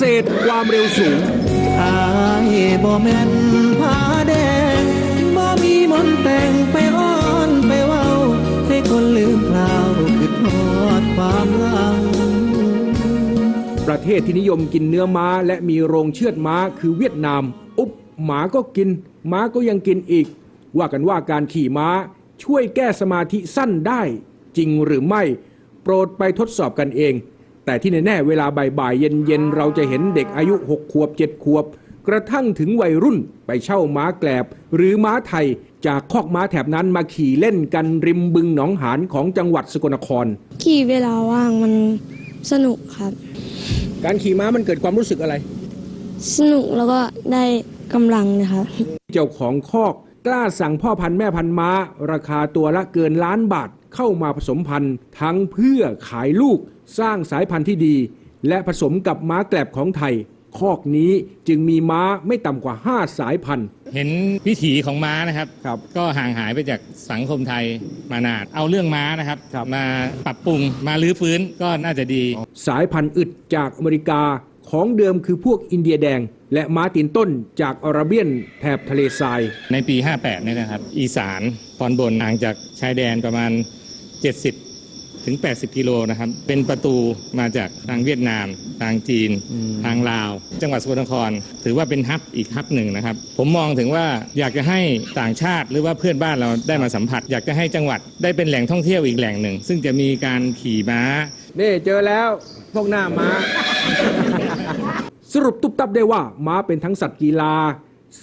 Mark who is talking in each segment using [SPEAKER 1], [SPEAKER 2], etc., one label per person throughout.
[SPEAKER 1] ษตรความเร็วสูง
[SPEAKER 2] อายบ่แม่นผาแดงบ่มีมนต์แต่งไปอ้อนไปเว้า ให้คนลืมเปล่าคือทอดความหลัง
[SPEAKER 1] ประเทศที่นิยมกินเนื้อม้าและมีโรงเชือดม้าคือเวียดนาม อุ๊บหมาก็กิน ม้าก็ยังกินอีก ว่ากันว่าการขี่ม้าช่วยแก้สมาธิสั้นได้ จริงหรือไม่ โปรดไปทดสอบกันเอง แต่ที่แน่ๆเวลาบ่ายๆเย็นๆเราจะเห็นเด็กอายุ 6 ขวบ 7 ขวบ กระทั่งถึงวัยรุ่นไปเช่าม้าแกลบ หรือม้าไทยจากคอกม้าแถบนั้นมาขี่เล่นกันริมบึงหนองหานของจังหวัดสกลนคร
[SPEAKER 3] ขี่เวลาว่างมันสนุกครับ
[SPEAKER 1] การขี่ม้ามันเกิดความรู้สึกอะไร
[SPEAKER 3] สนุกแล้วก็ได้กำลังนะครับ
[SPEAKER 1] เจ้าของคอกกล้าสั่งพ่อพันธุ์แม่พันธุ์ม้า ราคาตัวละเกินล้านบาท เข้ามาผสมพันธุ์ทั้งเพื่อขายลูกสร้างสายพันธุ์ที่ดี และผสมกับม้าแกลบของไทย คอกนี้จึงมีม้าไม่ต่ำกว่า 5 สายพันธุ์
[SPEAKER 4] เห็นวิถีของม้านะครับ
[SPEAKER 1] ครับ
[SPEAKER 4] ก็ห่างหายไปจากสังคมไทยมานานเอาเรื่องม้านะครับ
[SPEAKER 1] ครับ
[SPEAKER 4] มาปรับปรุงมาลื้อฟื้นก็น่าจะดี
[SPEAKER 1] สายพันธุ์อึดจากอเมริกา ของเดิมคือพวกอินเดียแดง และม้าตีนต้นจากอาราเบียนแถบทะเลทราย
[SPEAKER 4] ในปี 58เนี่ยนะครับ อีสานตอนบนห่างจากชายแดนประมาณ 70 ถึง 80 กิโลนะครับ เป็นประตูมาจากทางเวียดนาม ทางจีน ทางลาว จังหวัดสกลนคร ถือว่าเป็นฮับอีกฮับหนึ่งนะครับ ผมมองถึงว่าอยากจะให้ต่างชาติหรือว่าเพื่อนบ้านเราได้มาสัมผัส อยากจะให้จังหวัดได้เป็นแหล่งท่องเที่ยวอีกแหล่งหนึ่ง ซึ่งจะมีการขี่ม้า
[SPEAKER 1] นี่เจอแล้วพวกหน้าม้า สรุปตุบตับได้ว่าม้าเป็นทั้งสัตว์กีฬา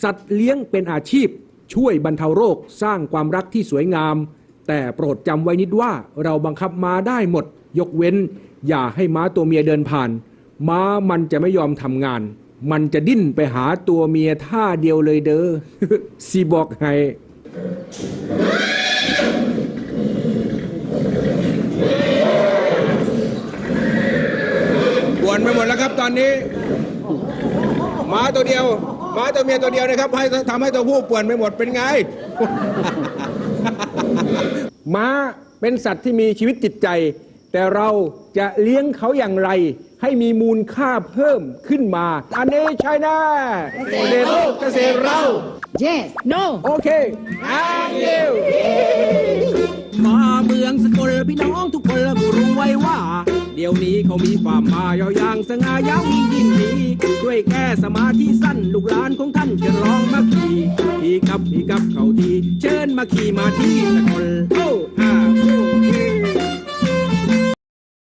[SPEAKER 1] สัตว์เลี้ยงเป็นอาชีพ ช่วยบรรเทาโรคสร้างความรักที่สวยงาม แต่โปรดจำไว้นิดว่าเราบังคับม้าได้หมด ยกเว้น อย่าให้ม้าตัวเมียเดินผ่าน ม้ามันจะไม่ยอมทำงาน มันจะดิ้นไปหาตัวเมียท่าเดียวเลยเด้อซีบอกให้ ปวนไปหมดแล้วครับต อนนี้หมาตัวเดียวหมาตัวเมียตัวเดียวนะครับ ให้ทำให้ตัวผู้ป่วนไปหมดเป็นไงม้าเป็นสัตว์ที่มีชีวิตจิตใจ แต่เราจะเลี้ยงเขาอย่างไร ให้มีมูลค่าเพิ่มขึ้นมา อันนี้ใช่แน่เกษตรโลกเกษตรเรา
[SPEAKER 5] Yes, no.
[SPEAKER 1] โอเคอันเดียว
[SPEAKER 2] มาเมืองสกลพี่น้องทุกคนละรู้ไว้ว่าเดี๋ยวนี้เขามีความมายาวยางสง่ายาวยิ่งยินดีช่วยแก้สมาธิสั้นลูกหลานของท่านจะลองมาขี่ขี่กับขี่กับเขาทีเชิญมาขี่มาที่สกล